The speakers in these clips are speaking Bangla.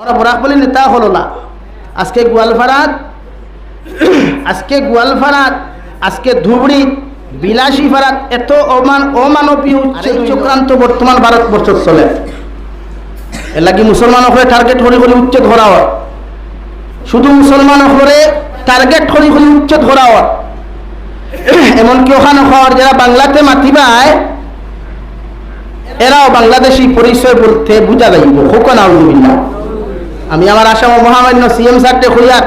আমরা বরাক বলি নেতা হলো না। আজকে গোয়ালপাড়াত আজকে গোয়ালপাড়াত আজকে ধুবড়ি বিলাসী পাড়াত এত অমান অমানবীয় চক্রান্ত বর্তমান ভারতবর্ষ চলে। এর লাগি মুসলমান হয়ে টার্গেট হরি হরি উচ্ছেদ ধরা হয় শুধু মুসলমান হরে টার্গেট হরি হরি উচ্ছেদ ধরা হয় এমনকি ওখানে হওয়ার যারা বাংলাতে মাতিবায় এরাও বাংলাদেশি পরিচয় বলতে বুঝা যাইব। হোকন আউজুবিল্লাহ আমি আমার আসাম মহামান্য সিএম সারটে হইয়ার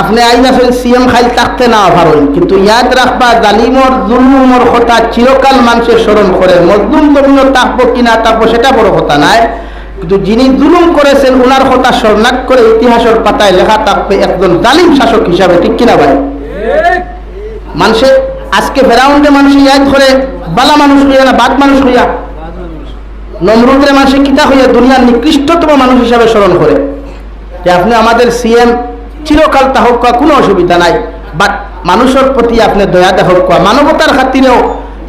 আপনি আইন আছেন সিএম খাইল থাকতে না পারেন কিন্তু ইয়াদ রাখবা, জালিমর জুলুমর কথা চিরকাল মানুষের স্মরণ করে। মজলুম জমিও তাকবো কি না তাকবো সেটা বড় কথা নাই। কিন্তু যিনি জুলুম করেছেন ওনার কথা স্বর্ণাক করে ইতিহাসের পাতায় লেখা থাকবে একজন জালিম শাসক হিসাবে, ঠিক কিনা ভাই? মানুষে, আজকে ফেরাউন্ডে মানুষ ইয়াদ করে, বালা মানুষ হইয়া না, বাদ মানুষ হইয়া নমরুদের মানুষের কিতা হইয়া দুনিয়ার নিকৃষ্টতম মানুষ হিসাবে স্মরণ করে। যে আপনি আমাদের সিএম চিরকাল তাহক কোনো অসুবিধা নাই। বাট মানুষের প্রতি আপনি দয়া দেহক মানবতার খাতিরেও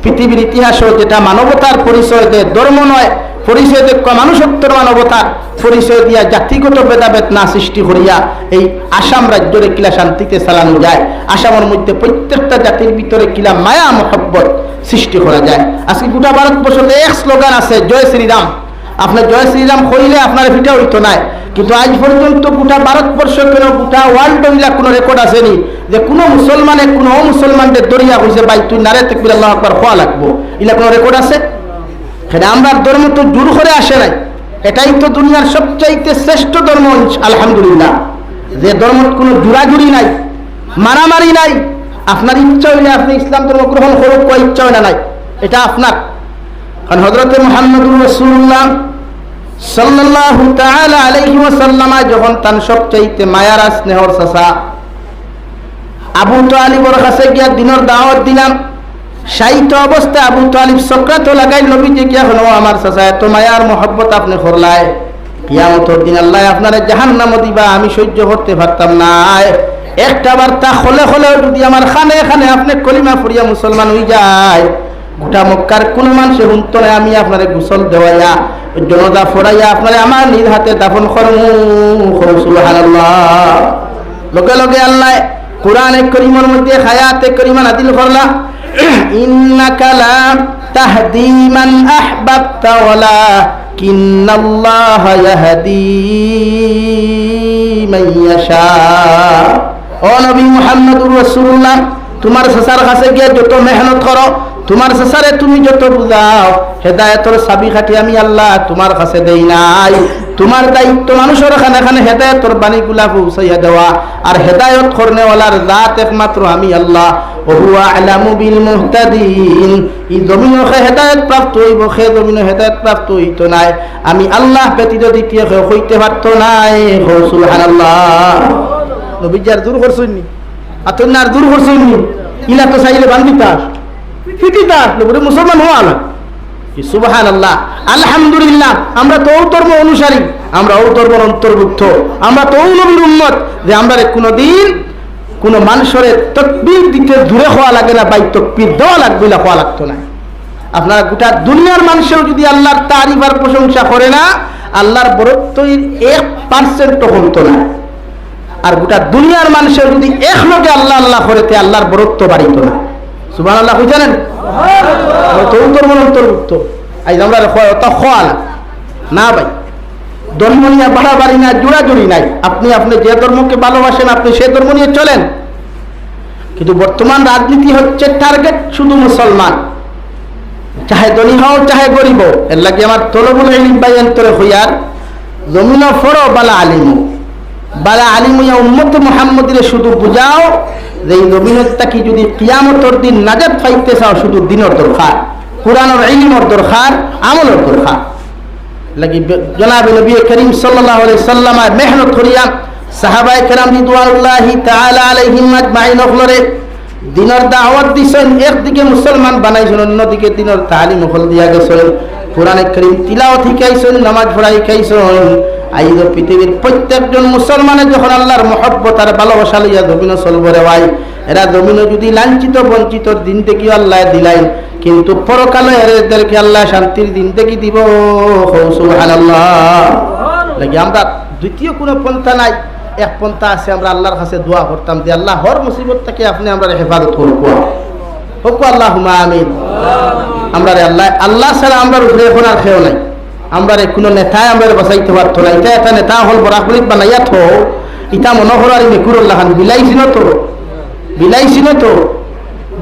পৃথিবীর ইতিহাসও যেটা মানবতার পরিচয় দেয় ধর্ম নয় পরিচয় দেখুয়া মানুষত্বর মানবতা পরিচয় দিয়া জাতিগত ভেদাভেদ না সৃষ্টি করিয়া এই আসাম রাজ্যরে কিলা শান্তিতে চালানো যায়। আসামের মধ্যে প্রত্যেকটা জাতির ভিতরে কিলা মায়া, মহব্বত সৃষ্টি করা যায়। আজকে গোটা ভারতবর্ষতে এক স্লোগান আছে, জয় শ্রীরাম। আপনার জয় শ্রীরাম করিলে আপনার ভিটা হইতো নাই। কিন্তু আজ পর্যন্ত গোটা ভারতবর্ষ কেন গোটা ওয়ার্ল্ড ইলা কোনো রেকর্ড আসেনি যে কোনো মুসলমানে কোনো মুসলমানদের দরিয়া হয়েছে ভাই তুই নারে, তেকবির আল্লাহ আকবার হওয়া লাগবো। ইলা কোনো রেকর্ড আছে? সেটা আমরা ধর্ম তো জোর করে আসে নাই। এটাই তো দুনিয়ার সবচাইতে শ্রেষ্ঠ ধর্ম আলহামদুলিল্লাহ। যে ধর্ম কোনো জোরাজুরি নাই, মারামারি নাই, আপনার ইচ্ছা হইলে আপনি ইসলাম ধর্ম গ্রহণ করুক, কোনো ইচ্ছা হয় নাই। এটা আপনার। কারণ হজরতে মোহাম্মদুর রসুল্লাহ সাল্লাল্লাহু তাআলা আলাইহি ওয়াসাল্লামা যখন তান সবচাইতে মায়ারা স্নেহর চাচা আবু তালিবর কাছে গিয়া দিনের দাওয়াত দিলাম সাহিত্য অবস্থায় আবু তালিব সক্রাত লাগাই নবীজি গিয়া হলো আমার চাচা? এত মায়ার মহব্বত আপনি করলায় কিয়ামতর দিন আল্লাহ আপনারা জাহান্নাম দিবা, আমি সহ্য করতে পারতাম না। একটা বার্তা হলে হলেও যদি আমার খানে খানে আপনি কলিমা ফুরিয়া মুসলমান হয়ে যায়, গোটা মক্কার কোন মানুষে হুন্ত নাই আমি আপনারে গোসল দেওয়াইয়া জনদা ফোরাইয়া আপনারে আমার নিজ হাতে দাফন করমু। সুবহানাল্লাহ। লগে লগে আল্লাহ কোরআনে করিমের মধ্যে হায়াতে করিমা নাদিল করলা। ইন্নাকা লা তাহদি মান আহবাবতা ওয়ালা الله يهدي من يشاء ও নবী মোহাম্মদুর রসুল্লাহ তোমার সাসার কাছে গিয়ে যত মেহনত করো তোমার সাসারে তুমি যত বুঝাও, হেদায়তর চাবি কাঠি আমি আল্লাহ তোমার কাছে দেই নাই। তোমার দায়িত্ব মানুষের এখানে এখানে হেদায়তর বাণীগুলা পৌঁছাইয়া দেওয়া। আর হেদায়ত করনেওয়ালার জাত একমাত্র আমি আল্লাহ। ওহুয়া আলামু বিল ই সে হেদায়ত হইত নাই। আমি আল্লাহ নাই। ইলা তো চাইলে বান্দিতাস। ফিটিতাস নবরে মুসলমান হওয়া না সুবাহান আল্লাহ আলহামদুলিল্লাহ, আমরা তো ধর্ম অনুসারী, আমরা ও ধর্মের অন্তর্ভুক্ত। আমরা তো নবীর উন্মত যে আমরা কোনো দিন কোনো মানুষের তকবির দিতে দূরে হওয়া লাগে না বাই তকবির দেওয়া লাগবে না হওয়া লাগতো না। আপনারা গোটা দুনিয়ার মানুষেও যদি আল্লাহর তারিফ আর প্রশংসা করে না, আল্লাহর বরত্বের এক পার্সেন্ট হতো না। আর গোটা দুনিয়ার মানুষের যদি এক লোকে আল্লাহ আল্লাহ করে, তে আল্লাহর বরত্ব বাড়িত না। না ভাই বাড়াবাড়ি না নাই। আপনি আপনি যে ধর্মকে ভালোবাসেন, আপনি সে ধর্ম নিয়ে চলেন। কিন্তু বর্তমান রাজনীতি হচ্ছে টার্গেট শুধু মুসলমান। চাহে ধনী হও, চাহে গরিব এর লাগে আমার তলবুল হইয়ার, জমিন ফড়ো বালা আলিম। বালা আলিম হইয়া উম্মত মোহাম্মদিরে শুধু বুঝাও যে এই নবীনতা কি যদি কিয়ামতর দিন নাজাত পাইতে চাও, শুধু দিনের দরকার, কোরআনের ইলিমর দরকার, আমলের দরকার। লাগি জনাব নবী করিম সাল্লাল্লাহু আলাইহি সাল্লাম মেহনত করিয়া সাহাবায়ে কেরাম রিদওয়ানুল্লাহি তাআলা আলাইহিম আজমাইন হলরে দিনের দাওয়াত দিছেন, একদিকে মুসলমান বানাইছেন, অন্যদিকে দিনের তালিম হল দিয়া গেছেন। কোরআনে করিম তিলাওয়াত শিখাইছেন, নামাজ পড়া শিখাইছেন। আইজ পৃথিবীর প্রত্যেকজন মুসলমানের যখন আল্লাহর মহব্বত আর ভালোবাসা লইয়া জমিন চলবো রে ভাই, এরা জমিনে যদি লাঞ্ছিত, বঞ্চিত দিন থেকে আল্লাহ দিলাই কিন্তু পরকালে এদেরকে আল্লাহ শান্তির দিন থেকে দিব। আমরা দ্বিতীয় কোনো পন্থা নাই, এক পন্থা আছে, আমরা আল্লাহর কাছে দোয়া করতাম যে আল্লাহ হর মুসিবত থেকে আপনি আমরা হেফাজত করব হোক আল্লাহ আমিন। আমরা আল্লাহ আল্লাহ ছাড়া আমরা উপরে এখন আর খেয়েও নাই। আমরা কোনো নেতায় আমরা বাঁচাইতে পারতো না। এটা একটা নেতা হল বরাকবলিত বানাইয়া থো। ইটা মনোহর আর মেকুরুল্লাহ খান বিলাইছিল তো। বিলাইছিল তো।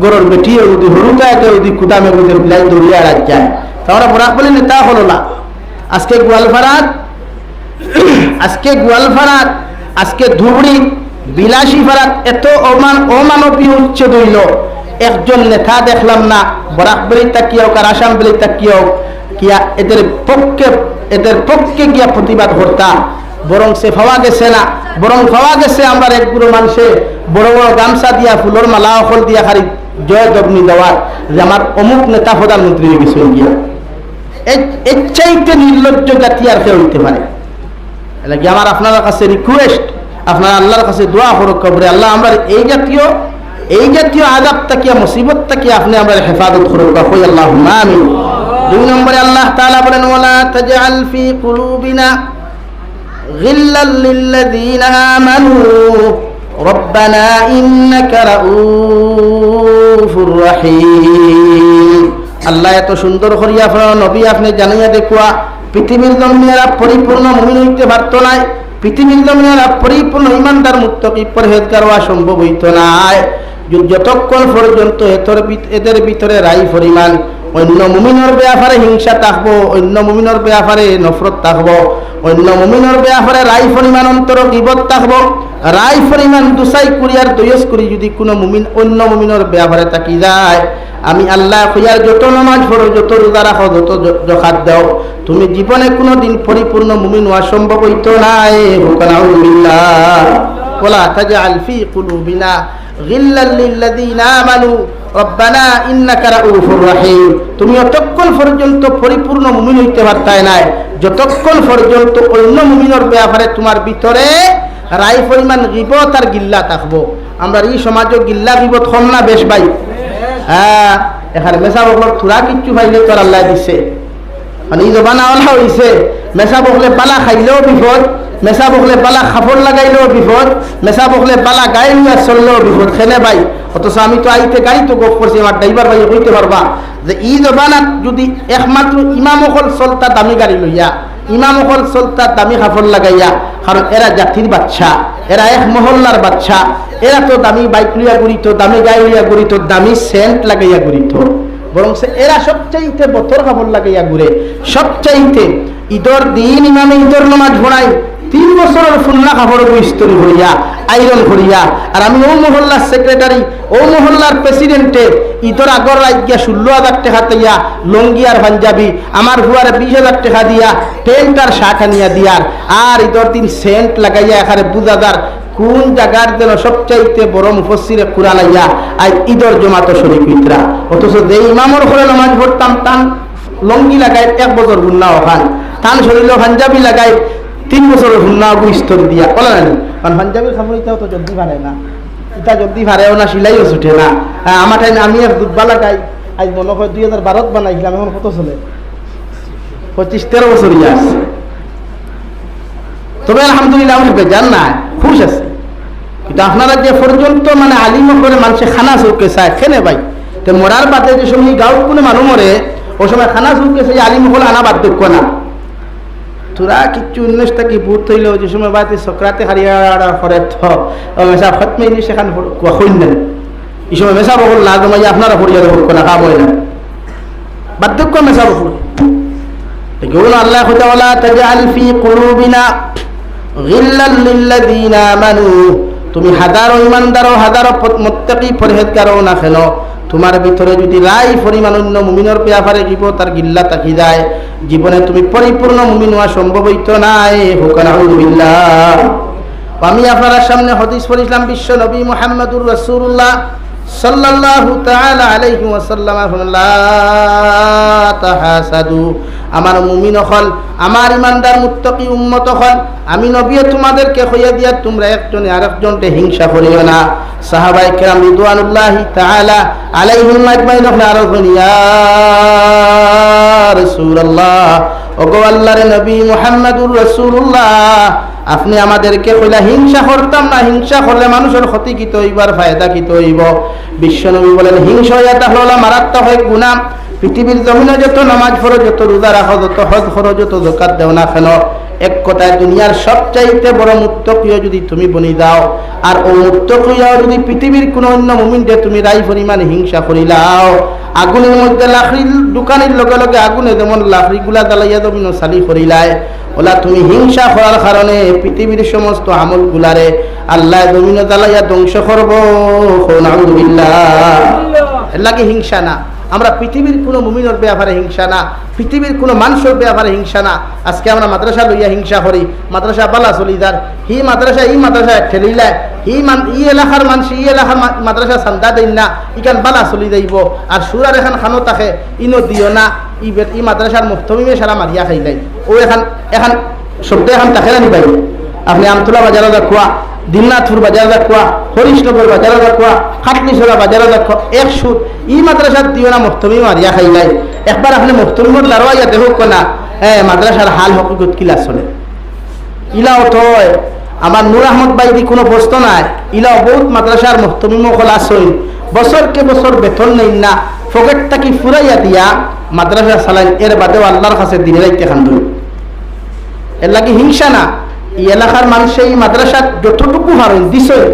গরুর বেটি যদি হরুকায় যদি কুদামে বুঝে বিলাই দৌড়িয়া রাজ যায় তাহলে বরাকবলি নেতা হলো না। আজকে গোয়ালপাড়াত আজকে গোয়ালপাড়াত আজকে ধুবড়ি বিলাসী পাড়াত এত অমান অমানবীয় উচ্ছেদ হইল একজন নেতা দেখলাম না। বরাকবলি তাকিয়াও আর আসাম বলি তাকিয়াও কিয়া এদের পক্ষে এদের পক্ষে গিয়া প্রতিবাদ করতা। বরং সে পাওয়া গেছে না। বরং পাওয়া গেছে আমরা একগুলো মানুষে বড় বড় গামছা দিয়া ফুলের মালা অকল দিয়া খালি জয় দগ্নি দেওয়ার। যে আমার অমুক নেতা প্রধানমন্ত্রী হয়ে গেছে গিয়া। এর চাইতে নির্লজ্জ জাতি আর কেউ হইতে পারে। এলাকি আমার আপনার কাছে রিকোয়েস্ট আপনার আল্লাহর কাছে দোয়া করো কবরে, আল্লাহ আমরা এই জাতীয় এই জাতীয় আজাব তাকিয়া, মুসিবত তাকিয়া আপনি আমরা হেফাজত করো কই আল্লাহ আমিন। দুই নম্বরে আল্লাহ তাআলা বলেন ওয়ালা তাজআল ফি কুলুবিনা غلا للذين آمنوا ربنا إنك رؤوف رحيم আল্লাহ এত সুন্দর করিয়া আপনার নবী আপনি জানিয়া দেখুয়া পৃথিবীর জমিনেরা পরিপূর্ণ মুমিন হইতে পারত নাই পৃথিবীর জমিনেরা পরিপূর্ণ ইমানদার মুক্ত কি পরহেজগার হওয়া সম্ভব হইত নাই যু- যতক্ষণ পর্যন্ত এতর ভিত- এদের ভিতরে রাই পরিমাণ অন্য মুমিনের ব্যাপারে হিংসা থাকব অন্য মুমিনের ব্যাপারে নফরত থাকব অন্য মুমিনের ব্যাপারে রাই পরিমাণ অন্তর বিপদ থাকব রাই পরিমাণ দুসাই কুরিয়ার দয়স করি যদি কোনো মুমিন অন্য মুমিনের ব্যাপারে থাকি যায়, আমি আল্লাহ কইয়ার যত নমাজ পড়ো যত রোজা রাখো যত জখাত দাও। তুমি জীবনে কোনো দিন পরিপূর্ণ মুমিন হওয়া সম্ভব হইতো নাই হুকানাউল্লাহ ওলা তাজআল ফি কুলুবিনা গিল্লাল লিল্লাযীনা আমানু রব্বানা ইন্নাকারা উরুফুর রাহিম। তুমি যতক্ষণ পর্যন্ত পরিপূর্ণ মুমিন হইতে পারতাই নাই। যতক্ষণ পর্যন্ত অন্য মুমিনের ব্যাপারে তোমার ভিতরে রায় পরিমাণ গিবত আর গিল্লা থাকব। আমরা এই সমাজে গিল্লা গিবত কম না বেশ ভাই? হ্যাঁ এখানে মেসা বকল থুরা কিচ্ছু পাইলে তোর আল্লাহ দিছে। মানে এই জবানা ওলা হইছে মেসা বকলে বালা খাইলেও বিপদ মেসা বকলে বালা খাফর লাগাইলেও বিপদ মেসা বকলে বালা গাই নিয়ে চললেও বিপদ খেলে ভাই? অথচ আমি তো আইতে গাড়ি তো গপ করছি আমার ড্রাইভার ভাই কইতে পারবা যে এই জবানাত যদি একমাত্র ইমাম অকল চলতা দামি গাড়ি লইয়া ইমাম অকল চলতা দামি খাফর লাগাইয়া কারণ এরা জাতির বাচ্চা এরা এক মহল্লার বাচ্চা এরা তো দামি বাইক লইয়া ঘুরিত দামি গাড়ি লইয়া ঘুরিত দামি সেন্ট লাগাইয়া ঘুরিত বরং এরা সবচাইতে বতর কাপড় লাগাইয়া ঘুরে। সবচাইতে ঈদর দিন ইমামে ঈদর নামাজ ভরাই তিন বছরের ফুন্না কাপড় ইস্তরি ভরিয়া আইরন ভরিয়া আর আমি ও মহল্লার সেক্রেটারি ও মহল্লার প্রেসিডেন্টে ঈদর আগর রাজ্যা ষোলো হাজার টাকা দিয়া লঙ্গি আর পাঞ্জাবি, আমার হুয়ারে বিশ হাজার টাকা দিয়া প্যান্ট আর শার্ট আনিয়া দিয়ার। আর ঈদর দিন সেন্ট লাগাইয়া এখানে বুঝাদার কোন জায়গার যেন সবচাইতে বড় মুফসিরে কুরআন আইয়া আজ ঈদর জমাত শরীফ ইতরা অথচ যে ইমামর ঘরে নামাজ পড়তাম তান লঙ্গি লাগাই এক বছর গুন্না ওখান তান শরীর পাঞ্জাবি লাগাই তিন বছরের হুন্না আগু স্তর দিয়া। বলা জানি কারণ পাঞ্জাবির খাবার তো জলদি ভারে না। ইটা জলদি ভারেও না সিলাইও ছুটে না। হ্যাঁ, আমার টাইম আমি আর দুধবা লাগাই আজ মনে হয় দুই হাজার বারোত বানাইছিলাম এখন কত চলে? পঁচিশ তেরো বছর ইয়াস। তবে আলহামদুলিল্লাহ আমি বেজান না মানুষ আছে। কিন্তু আপনারা যে পর্যন্ত মানে আলিম করে মানুষের খানা চৌকে চায় খেলে ভাই? তো মরার বাদে যে সময় গাঁও কোনো মানুষ মরে ও সময় খানা চৌকে সেই আলিম হলে আনা বার্ধক্য না। তোরা কিচ্ছু উন্নয়সটা কি ভূত হইল যে সময় বাদে সক্রাতে হারিয়া ফতমে সেখানে হইলেন এই সময় মেসা বহুল না তোমায় আপনারা পড়িয়া দেবো না খাব না। বার্ধক্য মেসা বহুল? আল্লাহ তাজাল ফি কুলুবিনা। তুমি হাজারো ইমানদারো, হাজারো মোত্তাকি পরহেদগারও না খেল। তোমার ভিতরে যদি লাই পরিমাণ অন্য মুমিনর পেয়াফারে গিব তার গিল্লা তাকি যায়। জীবনে তুমি পরিপূর্ণ মুমিন হওয়া সম্ভব হইত নাই। হোকানাহুল্লাহ আমি আপনার সামনে হদিস ইসলাম বিশ্ব নবী মোহাম্মদুর রসুল্লাহ সাল্লাল্লাহু তাআলা আলাইহি ওয়াসাল্লাম লা তাহাসাদু। আমার মুমিন হল, আমার ইমানদার মুত্তকি উম্মত হল। আমি নবীও তোমাদেরকে হইয়া দিয়া তোমরা একজনে আরেকজনকে হিংসা করিও না। সাহাবাই কেরাম রিদওয়ানুল্লাহি তাআলা আলাইহিম আজমাইন হল আরও ইয়া রাসূলুল্লাহ, ওগো আল্লাহর নবী মুহাম্মদুর রাসূলুল্লাহ আপনি আমাদেরকে কইলা, হিংসা করতাম না, হিংসা করলে মানুষের ক্ষতি কি হইবার ফায়দা কি হইব? বিশ্বনবী বলেন, হিংসা হইয়া তাহলে মারাত্মক হয় গুণা। পৃথিবীর জমিনে যত নামাজ পড়ো, যত রোজা রাখো, যত হজ করো, যত জকাত দেও না কেন? এক কথায় দুনিয়ার সবচাইতে বড় মুত্তকীয় যদি তুমি বনি দাও, আর ও মুত্তকীয় যদি পৃথিবীর কোনো অন্য মুমিনকে তুমি রাই পরিমাণ হিংসা করিলাও আগুনের মধ্যে লাকড়ির দোকানের লগে লগে আগুনে যেমন লাকড়িগুলা জ্বালাইয়া জমিন চালি করিলায় ওলা তুমি হিংসা করার কারণে পৃথিবীর সমস্ত আমল গুলারে আল্লাহ জমিন জ্বালাইয়া ধ্বংস করব। লাগে হিংসা না। আমরা পৃথিবীর কোনো মুমিনের ব্যাপারে হিংসা না, পৃথিবীর কোনো মানুষের ব্যাপারে হিংসা না। আজকে আমরা মাদ্রাসা লইয়া হিংসা করি, মাদ্রাসা বালা চলিদার হি মাদ্রাসা, ই মাদ্রাসা ঠেলিলায় হি মান, ই এলাকার মানুষ, ই এলাকার মাদ্রাসা চান্দা দেন না, ইখান বালা চলি যাইব। আর সুরার এখন খানো থাকে ইনো দিও না, ই মাদ্রাসার মুক্তমিমে সারা মারিয়া খাইলাই। ও এখন, এখান শব্দ এখন তাকে না নিবাই আপনি আমতলা বাজারে দেখুয়া দিননাথপুর বাজারে দেখুয়া হরিশনগর বাজারে দেখুয়া খাটনিসরা বাজারে দেখো এক সুর, ই মাদ্রাসার দিও না মুক্তমি মারিয়া খাইলাই একবার আপনি মুক্তমিমর দারোয়া দেখুক না হ্যাঁ মাদ্রাসার হাল হকিকত কিলা চলে। ইলাও তো আমার নূর আহমদ বাইদি কোনো প্রশ্ন নাই ইলাও বহুত মাদ্রাসার মুক্তমিম খোলা সই বছরকে বছর বেতন নেই না ফকেটটাকে ফুরাইয়া দিয়া মাদ্রাসা চালাইন, এর বাদেও আল্লাহর কাছে দিনে রাইতে খান এর লাগে হিংসা না। এই এলাকার মানুষ এই মাদ্রাসার যতটুকু হারেন দিছই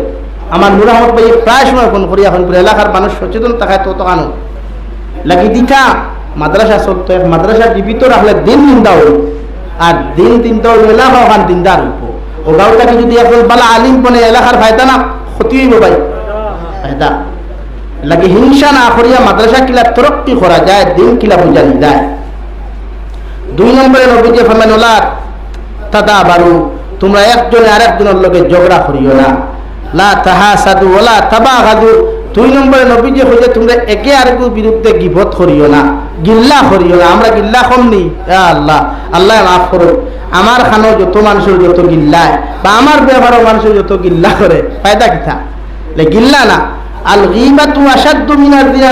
আমার নূর আহমদ ভাই প্রায় সময় ফোন করি, এখন এলাকার মানুষ সচেতন থাকায় তত আনো লাগি দিঠা মাদ্রাসা এক মাদ্রাসা জীবিত রাখলে দিন নিন্দা হইব, আর দিন তিনটা হইব এলাকা ওখান দিনদার হইব ও গাঁওটাকে যদি এখন বালা আলিম পনে এলাকার ফায়দা না, ক্ষতি হইব ভাই। ফায়দা। লাগে হিংসা না করিয়া মাদ্রাসা কিলা তরক্কি করা যায়, দিন কিলা বুঝানি যায় দুই নম্বরে নবীজি ফেমেনুল্লাহ তাদা বারু তোমরা একজনে আরেকজনের লগে ঝগড়া করিও না। তাহা সাধু দুই তোমরা একে গিবত না, গিল্লা না। আমরা গিল্লা আমার খানো যত মানুষের যত গিল্লায়, বা আমার ব্যবহারও মানুষের যত গিল্লা করে, ফায়দা কিথা গিল্লা না। আল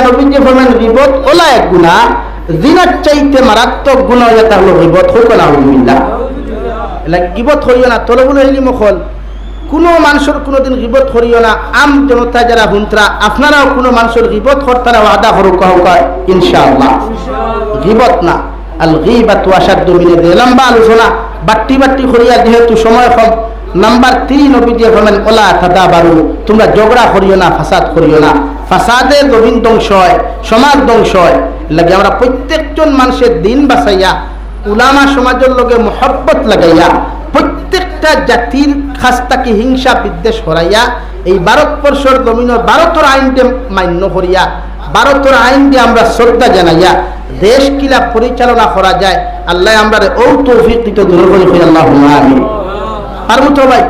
নবীজি ফরমান গিবত এক চাইতে মারাত্মক গুণ এটা হলো গিবত এলা গিবত করিও না তলবুল এলি মখল। কোনো মানুষের কোনোদিন গিবত করিও না। আম জনতা যারা হুন্ত্রা, আপনারাও কোনো মানুষের গিবত করতারা ওয়াদা করুক হোক ইনশাআল্লাহ। গিবত না। আল গিবাতু আসাদ্দু মিনার লম্বা আলোচনা। বাট্টি বাট্টি করিয়া যেহেতু সময় কম, নাম্বার তিন অভিযোগ হলেন ওলা থাদা বারু তোমরা ঝগড়া করিও না, ফাসাদ করিও না। ফাসাদের জমিন ধ্বংস হয়, সমাজ ধ্বংস হয়। লাগে আমরা প্রত্যেকজন মানুষের দিন বাঁচাইয়া উলামা সমাজের লগে মহব্বত লাগাইয়া প্রত্যেকটা জাতির খাস্তাকে হিংসা বিদ্বেষ করাইয়া এই ভারতবর্ষের জমিনের ভারতের আইনকে মান্য করিয়া ভারতের আইন দিয়ে আমরা শ্রদ্ধা জানাইয়া দেশ কিলা পরিচালনা করা যায়। আল্লাহ আমরা ও তৌফিক আল্লাহ আর মতো ভাই?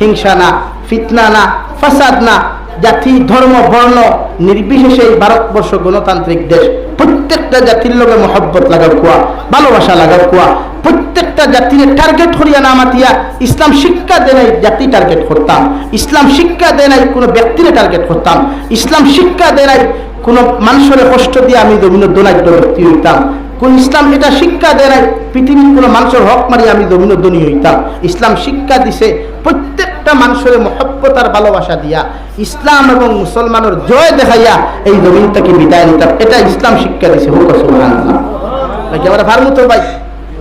হিংসা না, ফিতনা না, ফাসাদ না। জাতি, ধর্ম, বর্ণ নির্বিশেষে ভারতবর্ষ গণতান্ত্রিক দেশ। প্রত্যেকটা জাতির লোকে মহব্বত লাগার কুয়া, ভালোবাসা লাগার কুয়া। প্রত্যেকটা জাতির টার্গেট করিয়া না মাতিয়া ইসলাম শিক্ষা দেয় নাই জাতি টার্গেট করতাম। ইসলাম শিক্ষা দেয় নাই কোনো ব্যক্তিরে টার্গেট করতাম। ইসলাম শিক্ষা দেয় নাই কোনো মানুষের কষ্ট দিয়ে আমি দোনাগ্য ব্যক্তি হইতাম। কোন ইসলাম এটা শিক্ষা দেয় নাই, পৃথিবীর কোনো মানুষের হক মারি আমি জমিন ধনী হইতাম। ইসলাম শিক্ষা দিছে, প্রত্যেকটা মানুষের মহব্বত আর ভালোবাসা দিয়া। ইসলাম এবং মুসলমানের জয় দেখাইয়া এই জমিন থেকে বিদায় নিতাম। এটা ইসলাম শিক্ষা দিছে, হুক আমরা ভারমতো ভাই?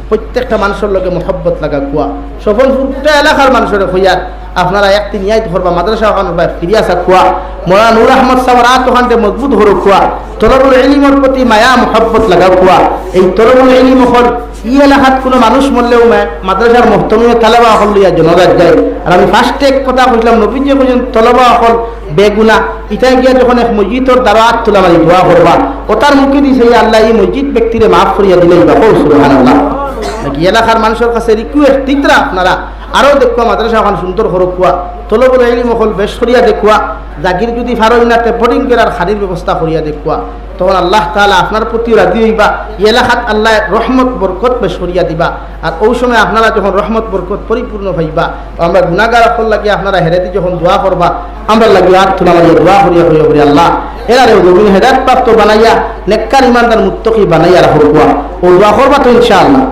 প্রত্যেকটা মানুষের লোকে মহব্বত লাগা কুয়া। সফলপুরটা এলাকার মানুষের হইয়ার আপনারা একদিন ইয়াই ধরবা মাদ্রাসা ওখান বা ফিরিয়া আসা কুয়া মোলা নুর আহমদ সাহর আত মজবুত হরো কুয়া তরবুল এলিমর প্রতি মায়া, মহব্বত লাগা কুয়া এই তরবুল এলিম হল ই এলাকাত কোনো মানুষ মরলেও মাদ্রাসার মহতমীয় তালেবা হল লইয়া জনরাত যায়। আর আমি ফার্স্টে এক কথা কইলাম নবীজি কইছেন, তলবা হল বেগুনা। ইটা গিয়া যখন এক মসজিদর দ্বারা আত তোলা মারি দোয়া করবা ওটার মুখে দিছে আল্লাহ, এই মসজিদ ব্যক্তিরে মাফ করিয়া দিলেই বা নাকি এলাকার মানুষের কাছে রিকুয়েস্ট দিতরা আপনারা আরও দেখুয়া মাদ্রাসা এখন সুন্দর হরকুয়া তলবল এলি মহল বেশ করিয়া দেখুয়া জাগির যদি ফারই না টেপরিং করার খারির ব্যবস্থা করিয়া দেখুয়া তখন আল্লাহ তাআলা আপনার প্রতি রাজি হইবা এলাকাত আল্লাহ রহমত বরকত বেশ করিয়া দিবা। আর ওই সময় আপনারা যখন রহমত বরকত পরিপূর্ণ হইবা আমরা গুণাগার ফল লাগিয়ে আপনারা হেরেদি যখন দোয়া করবা আমরা লাগি আর লাগিয়ে দোয়া করিয়া করিয়া করি আল্লাহ। এরারে জমিন হেদায়ত প্রাপ্ত বানাইয়া নেককার ইমানদার মুত্তকি বানাইয়া রাখো ও দোয়া করবা তো ইনশাআল্লাহ।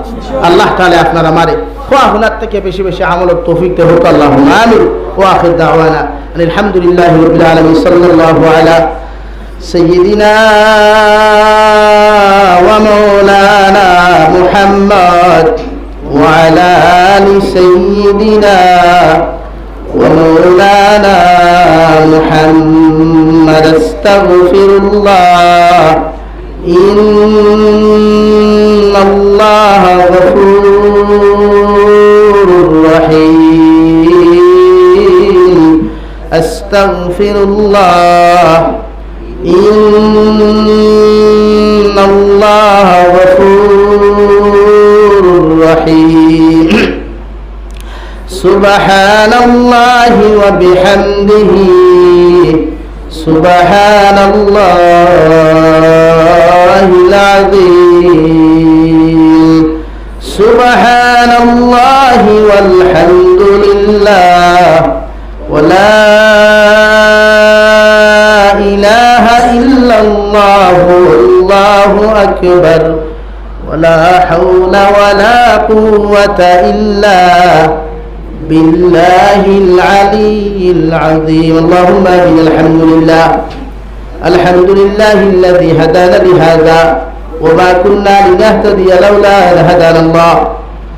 আল্লাহ তাহলে আপনার আমারে খোয়া হুনার থেকে বেশি বেশি আমলের তৌফিক দে হোক আল্লাহ আমিন ও আখির দাওয়ানা আলহামদুলিল্লাহ রবিল আলমী সাল্লাল্লাহু আলা سيدنا ومولانا محمد وعلى آل سيدنا ومولانا محمد استغفر الله إن الله غفور رحيم أستغفر الله. إن الله غفور رحيم. سبحان الله وبحمده. سبحان الله العظيم. الله والحمد لله ولا إله إلا الله والله أكبر ولا حول ولا قوة إلا بالله العلي العظيم. اللهم آمين الحمد لله. الحمد لله الذي هدانا لهذا وما كنا لنهتدي لولا أن هدانا الله.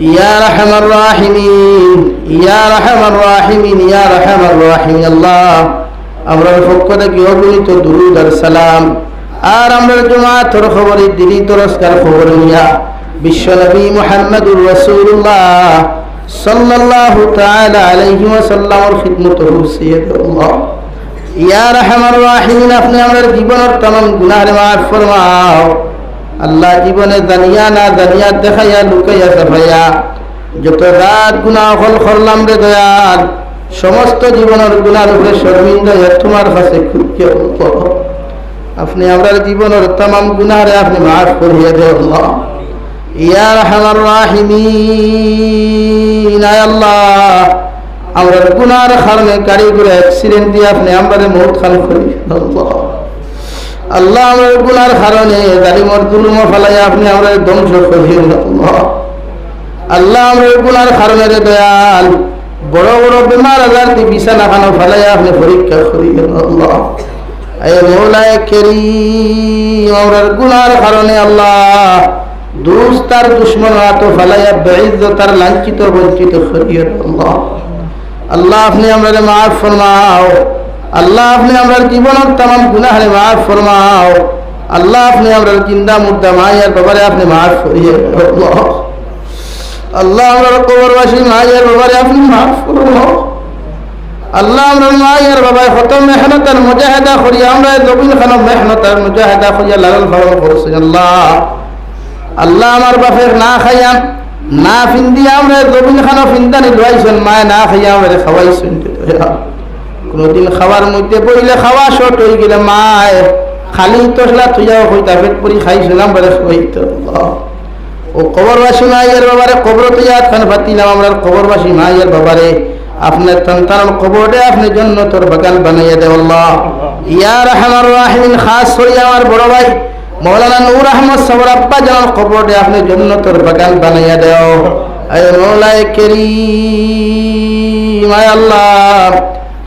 ইয়া রহমান রাহিমিন, ইয়া রহমান রাহিমিন, ইয়া রহমান রাহিমিন আল্লাহ। আমরা পক্ষ থেকে তো দুরুদ আর সালাম। আর আমরা জমা তোর খবরে দিলি তরস্কার খবর নিয়া বিশ্বনবী মোহাম্মদুর রসুল্লাহ সাল্লাল্লাহু তাআলা আলাইহি ওয়াসাল্লামের খিদমত হুসিয়াত আল্লাহ ইয়া রহমান রাহিমিন, আপনি আমাদের জীবনের তমাম গুনাহের মাফ ফরমাও। আল্লাহ জীবনে দানিয়া না দানিয়া দেখাইয়া, লুকাইয়া সাফাইয়া যত রাত গুনাহ হল করলাম রে দয়াল, সমস্ত জীবনের গুনার উপরে শর্মিন্দা তোমার কাছে করো আপনি আমার জীবনের তমাম গুনাহরে আপনি মাফ করিয়া দেও আল্লাহ। ইয়া রহমান আল্লাহ আমরা গুনার কারণে গাড়ি ঘুরে অ্যাক্সিডেন্ট দিয়ে আপনি আমাদের মৌত খান করি আল্লাহ। আল্লাহ আমার গুনার কারণে জালিমর জুলুম ফেলাই আপনি আমরা ধ্বংস করি আল্লাহ আল্লাহ আমার গুনার কারণে রে দয়াল, বড় বড় বেমার আজার দিয়ে বিছানা খানো ফেলাই আপনি পরীক্ষা করি আল্লাহ এ মৌলায় কেরি আমার গুনার কারণে আল্লাহ দুস্তার দুশ্মন আত ফেলাইয়া বেইজ্জতার লাঞ্ছিত বঞ্চিত করিয়ে আল্লাহ আল্লাহ আপনি আমরা মাফ ফরমাও। আল্লাহ আপনি আমরা জীবনের তাম গুনাহরে মাফ ফরমাও। আল্লাহ আপনি আমরা চিন্তা মুদ্দা মায়ের ব্যাপারে আপনি মাফ করিয়ে আল্লাহ আল্লাহ আমরা কবরবাসী মায়ের ব্যাপারে আপনি মাফ ফরমাও। আল্লাহ আমরা মায়ের বাবায় কত মেহনতের মুজাহেদা করি, আমরা জমিন খান মেহনতের মুজাহেদা করিয়া লালন পালন করছি, আল্লাহ। আল্লাহ আমার বাপের না খাইয়াম না ফিন্দি আমরা জমিন খানো ফিন্দানি লুয়াইছেন মায় না খাইয়া আমরা খাওয়াইছেন। কোনোদিন খাওয়ার মধ্যে বইলে খাওয়া শর্ট হয়ে গেলে মায় খালি তসলা তুইয়াও হইতা পেট পরি খাইছিলাম আমরা হইত ও কবরবাসী মাইয়ের বাবারে, কবর তুইয়া খান পাতিলাম আমরা কবরবাসী মাইয়ের বাবারে, আপনার সন্তান কবরে আপনি জন্য তোর বাগান বানাইয়া দে আল্লাহ। ইয়া রহমান রাহিমিন, খাস করিয়া আমার বড় ভাই, মৌলানা নূর আহমদ সবর আব্বা যেন কবরে আপনি জন্য তোর বাগান বানাইয়া দেও। আয় মৌলায় কেরিম, আয় আল্লাহ।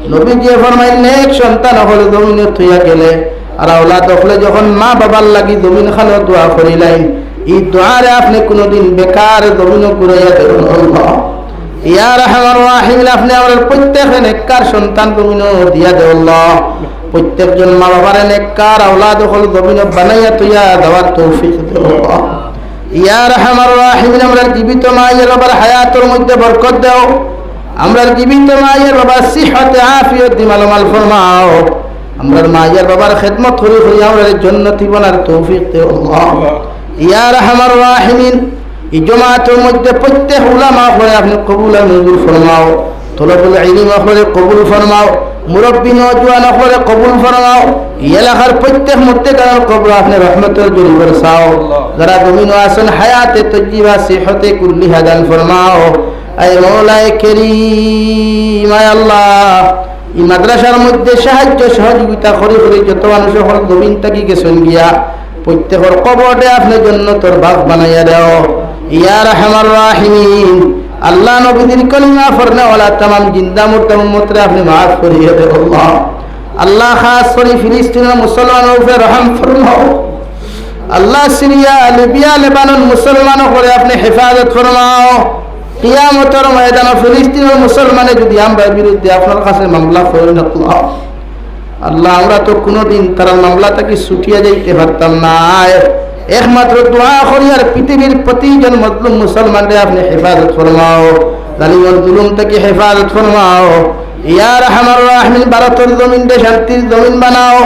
নবী যে ফরমাই নেক সন্তান হলে জমিনে থইয়া গেলে। আর আওলাদ হলে যখন মা বাবার লাগি জমিন খানো দোয়া করিলাইন এই দোয়ারে আপনি কোনোদিন বেকার জমিন ঘুরাইয়া দেবেন আল্লাহ। ইয়া রহমান রাহিম আপনি আমার প্রত্যেক নেককার সন্তান জমিন দিয়া দেও আল্লাহ। প্রত্যেকজন মা বাবার নেককার আওলাদ হল জমিন বানাইয়া তুইয়া দেওয়ার তৌফিক দেও আল্লাহ। ইয়া রহমান রাহিমিন, আমরা জীবিত মায়ের বাবার হায়াতের মধ্যে বরকত দেও। আমরা জীবিত মায়ের বাবার সিহতে আফিয়ত দিমালমাল ফরমাও। আমরা মায়ের বাবার খেদমত করি করি আমরা জন্য তিবনার তৌফিক দে। ইয়া রহমান রাহিমিন, এই জমাতের মধ্যে প্রত্যেক উলামা করে আপনি কবুল আর মঞ্জুর ফরমাও। তলবুল ইলিম করে কবুল ফরমাও। মুরব্বী নজওয়ান করে কবুল ফরমাও। এই এলাকার প্রত্যেক মুত্তেকার কবর আপনি রহমতের জন্য বরসাও যারা জমিন আসন হায়াতে তজ্জিবা সিহতে কুল্লি হাদান ফরমাও। আয় মৌলায় কেরিম, আয় আল্লাহ। এই মাদ্রাসার মধ্যে সাহায্য সহযোগিতা করে করে যত মানুষ হল জমিন তাকি গেছেন গিয়া, প্রত্যেকের কবরে আপনি জন্য তোর ভাগ বানাইয়া দেও। ইয়া রহমান রাহিমিন। আল্লাহ নবীদের কলিমা ফরনে ওয়ালা তামাম জিন্দা মুর্তা উম্মতরে আপনি মাফ করিয়ে দেও আল্লাহ। খাস করে ফিলিস্তিনের মুসলমানের উপরে রহম ফরমাও। আল্লাহ সিরিয়া, লিবিয়া, লেবানন মুসলমান করে আপনি হেফাজত ফরমাও। কিয়ামতের ময়দান ফিলিস্তিনের মুসলমানে যদি আমরা বিরুদ্ধে আপনার কাছে মামলা করেন আল্লাহ। আল্লাহ, আমরা তো কোনোদিন তার মামলা থেকে ছুটিয়ে যাইতে পারতাম না। একমাত্র দোয়া করি আর পৃথিবীর প্রতিজন মজলুম মুসলমানরে আপনি হেফাজত ফরমাও। জালিমর জুলুম থেকে হেফাজত ফরমাও। ইয়ার হামার রাহমিন, ভারতের জমিন শান্তির জমিন বানাও।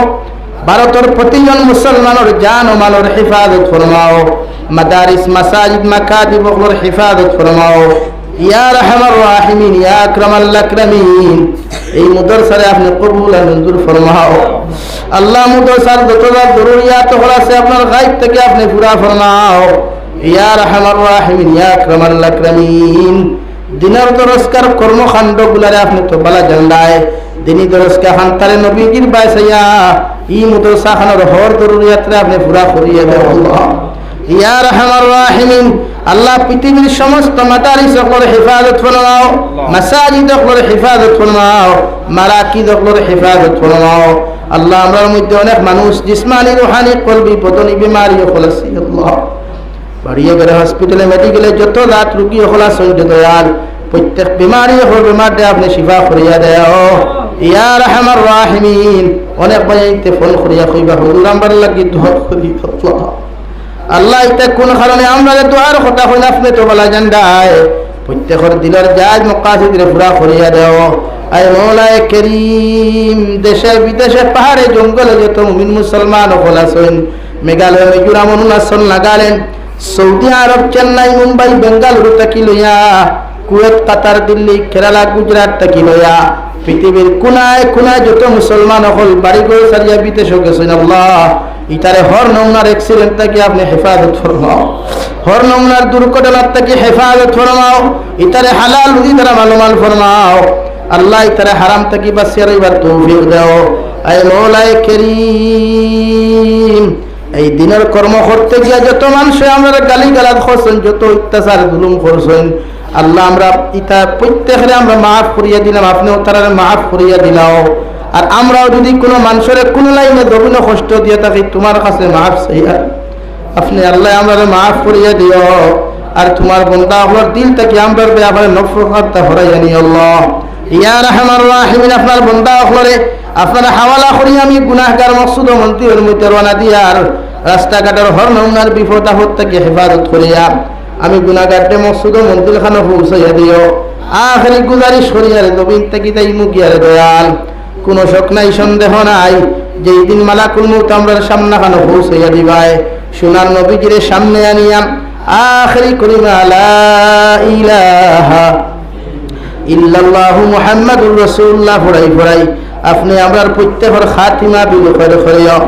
ভারতের প্রতিজন মুসলমানের জান ও মালের হেফাজত ফরমাও। মাদারিস, মাসাজিদ, মাকাদিব ওগুলোর হেফাজত ফরমাও। ইয়া রহমান রাহিমিন, ইয়া আকরামাল আকরামিন। এই মুদরসারে আপনি কবুল মঞ্জুর ফরমাও। আল্লাহ মুদরসার যতটা জরুরিয়াত হল আছে আপনার গাইব থেকে আপনি পুরা ফরমাও। ইয়া রহমান রাহিমিন, ইয়া আকরামাল আকরামিন। কর্মকাণ্ড গুলারে আপনি তো বালা জান্দায় দিনী দরস্কা খান্তারে নবীজির বাইসাইয়া ই মুদরসা খানোর হর জরুরিয়াতরে আপনি পুরা করিয়ে আল্লাহ ইয়া রহমান রাহিমিন আল্লাহ পৃথিবীর সমস্ত মাদারিস সকলের হেফাজত ফরমাও মাসাজিদ সকলের হেফাজত ফরমাও মারাকিদ সকলের হেফাজত ফরমাও। আল্লাহ আমরার মধ্যে অনেক মানুষ জিসমানি রুহানি কলবি বদনি বিমারি ফলাসি আল্লাহ। বাড়িয়ে গেলে হসপিটালে মেডিকেলে যত রাত রুগী হলা সঞ্জ দয়াল প্রত্যেক বিমারি হল বিমার দে আপনি শিফা করিয়া দেও। ইয়া রহমান রাহিমিন অনেক বাজাইতে ফোন করিয়া কইবা হুজুর আমার লাগি দোয়া করি আল্লাহ। আল্লাহ কোন কারণে আমরা দোয়ার কথা হইল আপনি তো বলা যান প্রত্যেকের দিলের জাজ মকাসিদ রে পুরা করিয়া দেও। আয় মৌলায় করিম, দেশে বিদেশে পাহাড়ে জঙ্গলে যত মুমিন মুসলমান হল আছেন মেঘালয়, মিজোরাম, অরুণাচল, নাগাল্যান্ড, সৌদি আরব, চেন্নাই, মুম্বাই, বেঙ্গালুরু তাকি লইয়া কুয়েত, কাতার, দিল্লি, কেরালা, গুজরাট তাকি লইয়া পৃথিবীর কোনায় কোনায় যত মুসলমান হল বাড়ি করে সারিয়া বিদেশ গেছেন আল্লাহ, ইতারে হর নমুনার অ্যাক্সিডেন্ট থেকে আপনি হেফাজত ফরমাও। হর নমুনার দুর্ঘটনার থেকে হেফাজত ফরমাও, ইতারে হালাল রুজি দ্বারা মালুমাল ফরমাও। আল্লাহ ইতারে হারাম থেকে বাসিয়ার এবার তৌফিক দাও। আয় মৌলায় কেরিম, এই দিনের কর্ম করতে গিয়া যত মানুষ আমরা গালি গালাদ করছেন, যত অত্যাচার, জুলুম করছেন আল্লাহ আমরা ইতা প্রত্যেকের আমরা মাফ করিয়া দিলাম, আপনিও তারা মাফ করিয়া দিলাও। আর আমরাও যদি কোনো মানুষের কোনো লাইনে দবিন কষ্ট দিয়ে থাকি, তোমার কাছে মাফ চাইয়া, আপনি আল্লাহ আমরা মাফ করিয়া দিও। আর তোমার বন্ধা হওয়ার দিল থেকে আমরা ব্যাপারে নফরতা হরাই জানি আল্লাহ। ইয়া রহমান রাহিমিন, আপনার বন্ধা হলরে আপনার হাওয়ালা করি আমি গুনাহগার মকসুদ মন্ত্রীর মধ্যে রওনা দিয়ার রাস্তাঘাটের হর নমুনার বিপদ থেকে হেফাজত করিয়া আমি গুনাহগারটে মকসুদ মন্ত্রীর খানো পৌঁছাইয়া দিও। আখরি গুজারিশ করিয়ারে নবীন থেকে তাই মুখিয়ারে দয়াল। কোনো শোক নাই, সন্দেহ নাই। যে এই দিন মালাকুল মৌত আমরা সামনা খানো পৌঁছাইয়া দিবাই সোনার নবীজিরে সামনে আনিয়াম, আখরি করিমা লা ইলাহা ইল্লাল্লাহু মুহাম্মাদুর রাসূলুল্লাহ ফড়াই ফড়াই আপনি আমরার প্রত্যেকের খাতিমা বিল খৈর খৈর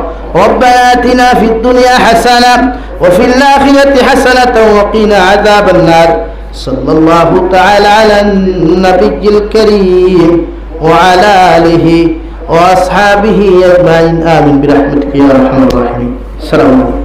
ربنا آتنا في الدنيا حسنة وفي الآخرة حسنة وقنا عذاب النار صلى الله تعالى على النبي الكريم وعلى آله وأصحابه أجمعين آمين برحمتك يا أرحم الراحمين السلام عليكم